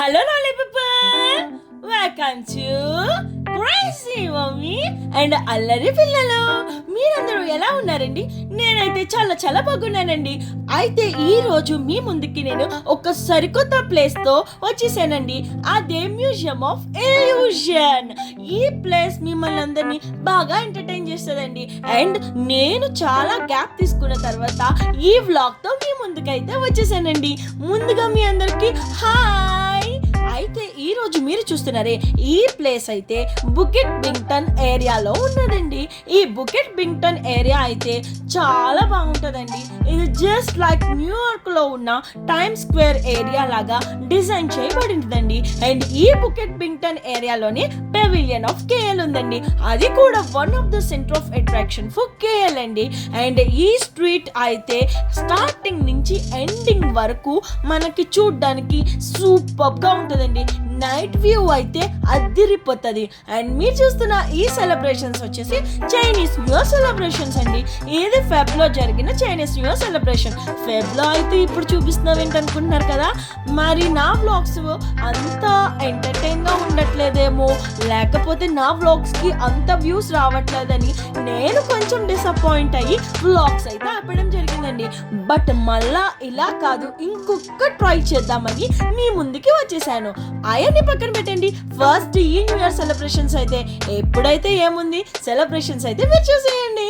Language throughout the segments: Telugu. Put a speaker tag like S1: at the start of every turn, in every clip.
S1: Hello lollipop welcome to crazy mummy and అల్లరి పిల్లలు మీరందరూ ఎలా ఉన్నారండి? నేనైతే చాలా చాలా బాగున్నానండి. అయితే ఈ రోజు మీ ముందుకి నేను ఒక సరికొత్త ప్లేస్తో వచ్చేసానండి. అదే మ్యూజియం ఆఫ్ ఎల్యూషన్ ఈ ప్లేస్ మిమ్మల్ని అందరినీ బాగా ఎంటర్టైన్ చేస్తుందండి. అండ్ నేను చాలా గ్యాప్ తీసుకున్న తర్వాత ఈ వ్లాగ్తో మీ ముందుకైతే వచ్చేసానండి. ముందుగా మీ అందరికి హాయ్ ఈరోజు ఈ రోజు మీరు చూస్తున్నారే ఈ ప్లేస్ అయితే బుకెట్ బింగ్టన్ ఏరియాలో ఉన్నదండి. ఈ బుకెట్ బింగ్టన్ ఏరియా అయితే చాలా బాగుంటుందండి. ఇది జస్ట్ లైక్ న్యూయార్క్లో ఉన్న టైమ్ స్క్వేర్ ఏరియా లాగా డిజైన్ చేయబడిందండి. అండ్ ఈ బుకెట్ బింగ్టన్ ఏరియాలోనే పెవిలియన్ ఆఫ్ కేఎల్ ఉందండి. అది కూడా one of the center of attraction for KL అండి. అండ్ ఈ స్ట్రీట్ అయితే స్టార్టింగ్ నుంచి ఎండింగ్ వరకు మనకి చూడడానికి సూపర్గా ఉంటుందండి. నైట్ వ్యూ అయితే అద్దిరిపోతుంది అండ్ మీరు చూస్తున్న ఈ సెలబ్రేషన్స్ వచ్చేసి చైనీస్ న్యూ ఇయర్ సెలబ్రేషన్స్ అండి. ఇది ఫెబ్లో జరిగిన చైనీస్ న్యూ ఇయర్ సెలబ్రేషన్? ఫెబ్లో అయితే ఇప్పుడు చూపిస్తున్నావు ఏంటనుకుంటున్నారు కదా? మరి నా వ్లాగ్స్ అంత ఎంటర్టైన్గా ఉండట్లేదేమో. లేకపోతే నా వ్లాగ్స్కి అంత వ్యూస్ రావట్లేదని నేను కొంచెం డిసప్పాయింట్ అయ్యి వ్లాగ్స్ అయితే ఆపడం జరిగిందండి. బట్ మళ్ళా ఇలా కాదు ఇంకొక ట్రై చేద్దామని మీ ముందుకి వచ్చేసాను. ఐ అవన్నీ పక్కన పెట్టండి. ఫస్ట్ ఈ న్యూ ఇయర్ సెలబ్రేషన్స్ అయితే ఎప్పుడైతే ఏముంది సెలబ్రేషన్స్ అయితే మీరు చూసేయండి.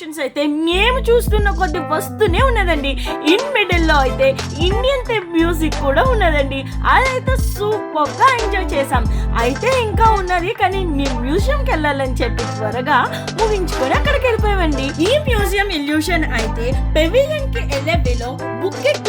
S1: డాన్స్ అయితే మేము చూస్తున్న కొద్ది వస్తూనే ఉన్నదండి. ఇన్ మిడిల్లో అయితే ఇండియన్ టెప్ మ్యూజిక్ కూడా ఉన్నదండి. అదైతే సూపర్గా ఎంజాయ్ చేసాం అయితే ఇంకా ఉన్నది కానీ మేము మ్యూజియంకి వెళ్ళాలని చెప్పి త్వరగా ముగించుకొని అక్కడికి వెళ్ళిపోయామండి. ఈ మ్యూజియం ఇల్యూషన్ అయితే పెవిలియన్కి వెళ్ళే వేలో బుకెట్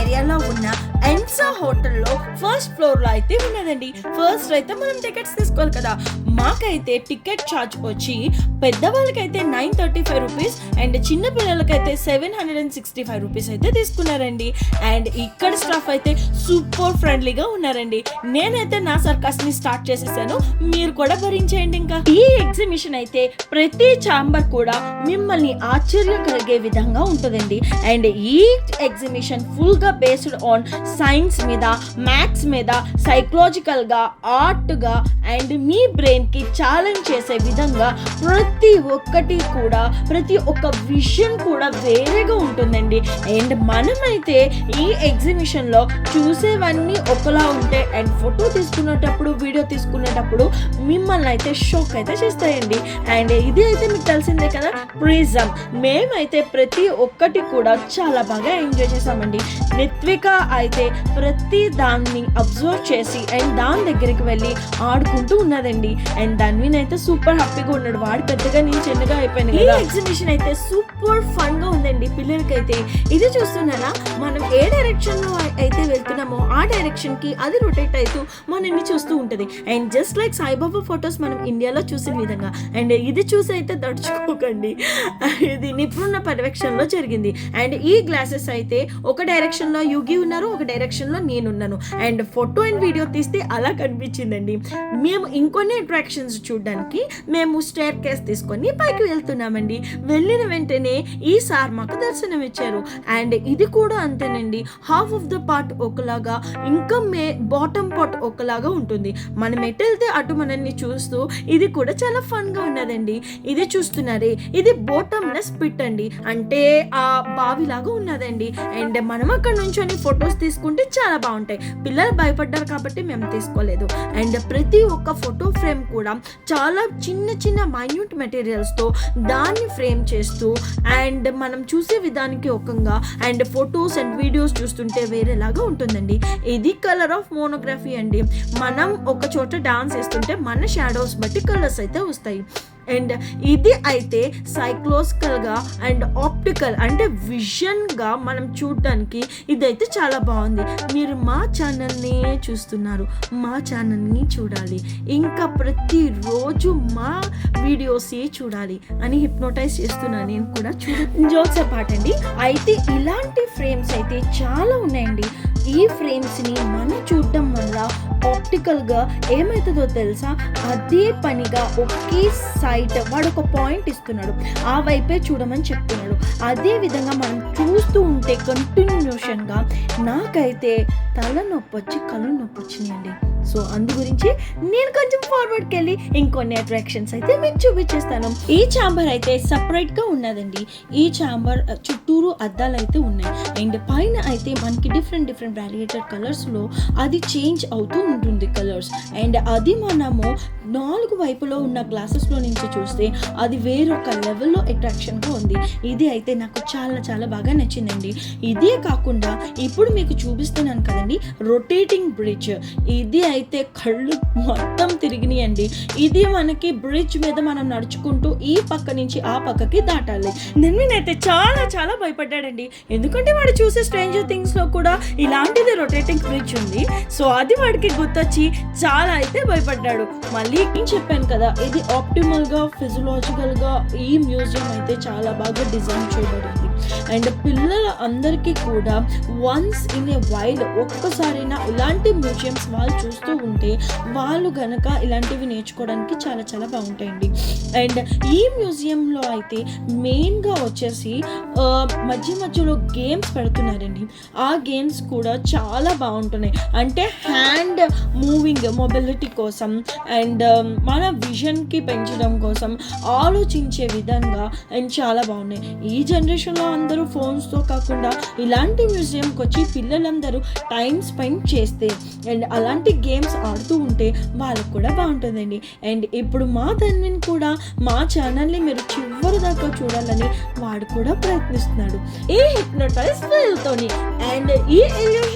S1: ఏరియాలో ఉన్న ఎన్సా హోటల్లో ఫస్ట్ ఫ్లోర్లో అయితే ఉన్నదండి. ఫస్ట్ అయితే మనం టికెట్స్ తీసుకోవాలి కదా. మాకైతే టికెట్ ఛార్జ్ వచ్చి పెద్దవాళ్ళకైతే nine thirty five rupees and చిన్నపిల్లలకైతే seven hundred and sixty five rupees అయితే తీసుకున్నారండి. అండ్ ఇక్కడ స్టాఫ్ అయితే సూపర్ ఫ్రెండ్లీగా ఉన్నారండి. నేనైతే నా సర్కస్ని స్టార్ట్ చేసేసాను. మీరు కూడా భరించేయండి ఇంకా. ఈ ఎగ్జిబిషన్ అయితే ప్రతి ఛాంబర్ కూడా మిమ్మల్ని ఆశ్చర్యం కలిగే విధంగా ఉంటుందండి. అండ్ ఈ ఎగ్జిబిషన్ ఫుల్గా బేస్డ్ ఆన్ సైన్స్ మీద మ్యాథ్స్ మీద సైకలాజికల్గా ఆర్ట్గా అండ్ మీ బ్రెయిన్ కి ఛాలెంజ్ చేసే విధంగా ప్రతి ఒక్కటి కూడా ప్రతి ఒక్క విషయం కూడా వేరేగా ఉంటుందండి. అండ్ మనమైతే ఈ ఎగ్జిబిషన్లో చూసేవన్నీ ఒకలా ఉంటాయి అండ్ ఫోటో తీసుకునేటప్పుడు వీడియో తీసుకునేటప్పుడు మిమ్మల్ని అయితే షాక్ అయితే చేస్తాయండి. అండ్ ఇది అయితే మీకు తెలిసిందే కదా ప్రిజం. మేమైతే ప్రతి ఒక్కటి కూడా చాలా బాగా ఎంజాయ్ చేసామండి. నిత్విక అయితే ప్రతి దాన్ని అబ్జర్వ్ చేసి అండ్ దాని దగ్గరికి వెళ్ళి ఆడుకుంటూ ఉన్నదండి. అండ్ ధన్విన్ అయితే సూపర్ హ్యాపీగా ఉన్నాడు. వాడు పెద్దగా నేను చిన్నగా అయిపోయాను ఈ ఎగ్జిబిషన్ అయితే సూపర్ ఫన్గా ఉందండి పిల్లలకైతే. ఇది చూస్తున్నారా? మనం ఏ డైరెక్షన్లో అయితే వెళ్తున్నామో ఆ డైరెక్షన్కి అది రొటేట్ అవుతూ మనల్ని చూస్తూ ఉంటది. And just like Saibaba photos మనం ఇండియాలో చూసిన విధంగా. అండ్ ఇది చూసి అయితే దడుచుకోకండి ఇది నిపుణుల పర్యవేక్షణలో జరిగింది. అండ్ ఈ గ్లాసెస్ అయితే ఒక డైరెక్షన్లో యుగి ఉన్నారు ఒక డైరెక్షన్లో నేనున్నాను అండ్ ఫోటో అండ్ వీడియో తీస్తే అలా కనిపించిందండి. మేము ఇంకొన్ని అట్రాక్షన్స్ చూడడానికి మేము స్టేర్ కేస్ తీసుకొని పైకి వెళ్తున్నామండి. వెళ్ళిన వెంటనే ఈ సార్ మాకు దర్శనం ఇచ్చారు. అండ్ ఇది కూడా అంతేనండి. హాఫ్ ఆఫ్ ద పార్ట్ ఒకలాగా ఇంకా మే బాటమ్ పార్ట్ ఒకలాగా ఉంటుంది. మనం ఎటు వెళ్తే అటు మనల్ని చూస్తూ ఇది కూడా చాలా ఫన్గా ఉన్నదండి. ఇది చూస్తున్నారే ఇది బోటమ్లెస్ పిట్ అండి. అంటే ఆ బావిలాగా ఉన్నదండి. అండ్ మనం అక్కడ నుంచొని ఫొటోస్ తీసుకుంటే చాలా బాగుంటాయి. పిల్లలు భయపడ్డారు కాబట్టి మేము తీసుకోలేదు. అండ్ ప్రతి ఒక్క ఫోటో ఫ్రేమ్ కూడా చాలా చిన్న చిన్న మైన్యూట్ మెటీరియల్స్తో దాన్ని ఫ్రేమ్ చేస్తూ అండ్ మనం చూసే విధానికి ఒకంగా అండ్ ఫొటోస్ అండ్ వీడియోస్ చూస్తుంటే వేరేలాగా ఉంటుందండి. ఇది కలర్ ఆఫ్ మోనోగ్రఫీ అండి. మనం ఒక చోట డాన్స్ వేస్తుంటే మన షాడోస్ బట్టి కలర్స్ అయితే వస్తాయి. అండ్ ఇది అయితే సైక్లోస్కల్గా అండ్ ఆప్టికల్ అంటే విజన్గా మనం చూడటానికి ఇదైతే చాలా బాగుంది. మీరు మా ఛానల్ని చూస్తున్నారు మా ఛానల్ని చూడాలి. ఇంకా ప్రతిరోజు మా వీడియోస్ చూడాలి అని హిప్నోటైజ్ చేస్తున్నాను నేను కూడా చూ జోక్స్ అపార్ట్ అండి అయితే ఇలాంటి ఫ్రేమ్స్ అయితే చాలా ఉన్నాయండి. ఈ ఫ్రేమ్స్ని మనం చూడటం వల్ల ఆప్టికల్గా ఏమవుతుందో తెలుసా? అదే పనిగా ఒకే సైట్ వాడు ఒక పాయింట్ ఇస్తున్నాడు. ఆ వైపే చూడమని చెప్తున్నాడు. అదే విధంగా మనం చూస్తూ ఉంటే కంటిన్యూషన్గా నాకైతే తలనొప్పి వచ్చి కళ్ళు నొప్పి వచ్చినాయండి సో అందు గురించి నేను కొంచెం ఫార్వర్డ్కి వెళ్ళి ఇంకొన్ని అట్రాక్షన్స్ అయితే మీకు చూపించేస్తాను. ఈ ఛాంబర్ అయితే సపరేట్గా ఉన్నదండి. ఈ ఛాంబర్ చుట్టూరు అద్దాలు అయితే ఉన్నాయి. అండ్ పైన అయితే మనకి డిఫరెంట్ డిఫరెంట్ వ్యాలియేటెడ్ కలర్స్లో అది చేంజ్ అవుతూ ఉంటుంది కలర్స్ అండ్ అది మనము నాలుగు వైపులో ఉన్న గ్లాసెస్లో నుంచి చూస్తే అది వేరొక లెవెల్లో అట్రాక్షన్గా ఉంది. ఇది అయితే నాకు చాలా చాలా బాగా నచ్చిందండి. ఇదే కాకుండా ఇప్పుడు మీకు చూపిస్తున్నాను కదండి రొటేటింగ్ బ్రిడ్జ్ ఇది అయితే కళ్ళు మొత్తం తిరిగినాయండి ఇది మనకి బ్రిడ్జ్ మీద మనం నడుచుకుంటూ ఈ పక్క నుంచి ఆ పక్కకి దాటాలి. నన్విన్ చాలా చాలా భయపడ్డాడండి. ఎందుకంటే వాడు చూసే స్ట్రేంజర్ థింగ్స్లో కూడా ఇలాంటిది రొటేటింగ్ బ్రిడ్జ్ ఉంది. సో అది వాడికి గుర్తొచ్చి చాలా అయితే భయపడ్డాడు. మళ్ళీ నేను చెప్పాను కదా ఇది ఆప్టిమల్గా ఫిజియలాజికల్గా ఈ మ్యూజియం అయితే చాలా బాగా డిజైన్ చేయబడింది. అండ్ పిల్లల అందరికీ కూడా వన్స్ ఇన్ ఏ వైల్ ఒక్కసారైనా ఇలాంటి మ్యూజియంస్ వాళ్ళు చూస్తూ ఉంటే వాళ్ళు గనక ఇలాంటివి నేర్చుకోవడానికి చాలా చాలా బాగుంటాయండి. అండ్ ఈ మ్యూజియంలో అయితే మెయిన్గా వచ్చేసి మధ్య మధ్యలో గేమ్స్ పెడుతున్నారండి. ఆ గేమ్స్ కూడా చాలా బాగుంటున్నాయి. అంటే హ్యాండ్ మూవింగ్ మొబిలిటీ కోసం అండ్ మన విజన్కి పెంచడం కోసం ఆలోచించే విధంగా అండ్ చాలా బాగున్నాయి. ఈ జనరేషన్లో అందరూ ఫోన్స్తో కాకుండా ఇలాంటి మ్యూజియంకి వచ్చి పిల్లలందరూ టైం స్పెండ్ చేస్తే అండ్ అలాంటి గేమ్స్ ఆడుతూ ఉంటే వాళ్ళకు కూడా బాగుంటుందండి. అండ్ ఇప్పుడు మా ధన్విన్ కూడా మా ఛానల్ని మీరు చివరి దాకా చూడాలని వాడు కూడా ప్రయత్నిస్తున్నాడు. ఈ హిప్నోటైజ్ తోని అండ్ ఈ ఎల్యూషన్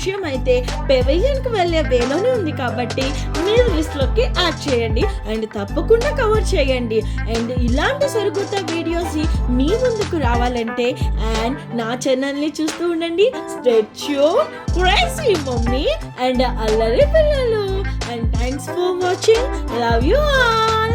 S1: విషయం అయితే పెవయ్యన్కి వెళ్ళే వేలోనే ఉంది కాబట్టి మీరు లిస్ట్లోకి యాడ్ చేయండి అండ్ తప్పకుండా కవర్ చేయండి. అండ్ ఇలాంటి సరికొత్త వీడియోస్ మీ ముందుకు రావాలంటే అండ్ నా ఛానల్ని చూస్తూ ఉండండి. స్ట్రెచ్యూ క్రేజీ మమ్మీ అండ్ అల్లరి పిల్లలు and thanks for watching love you all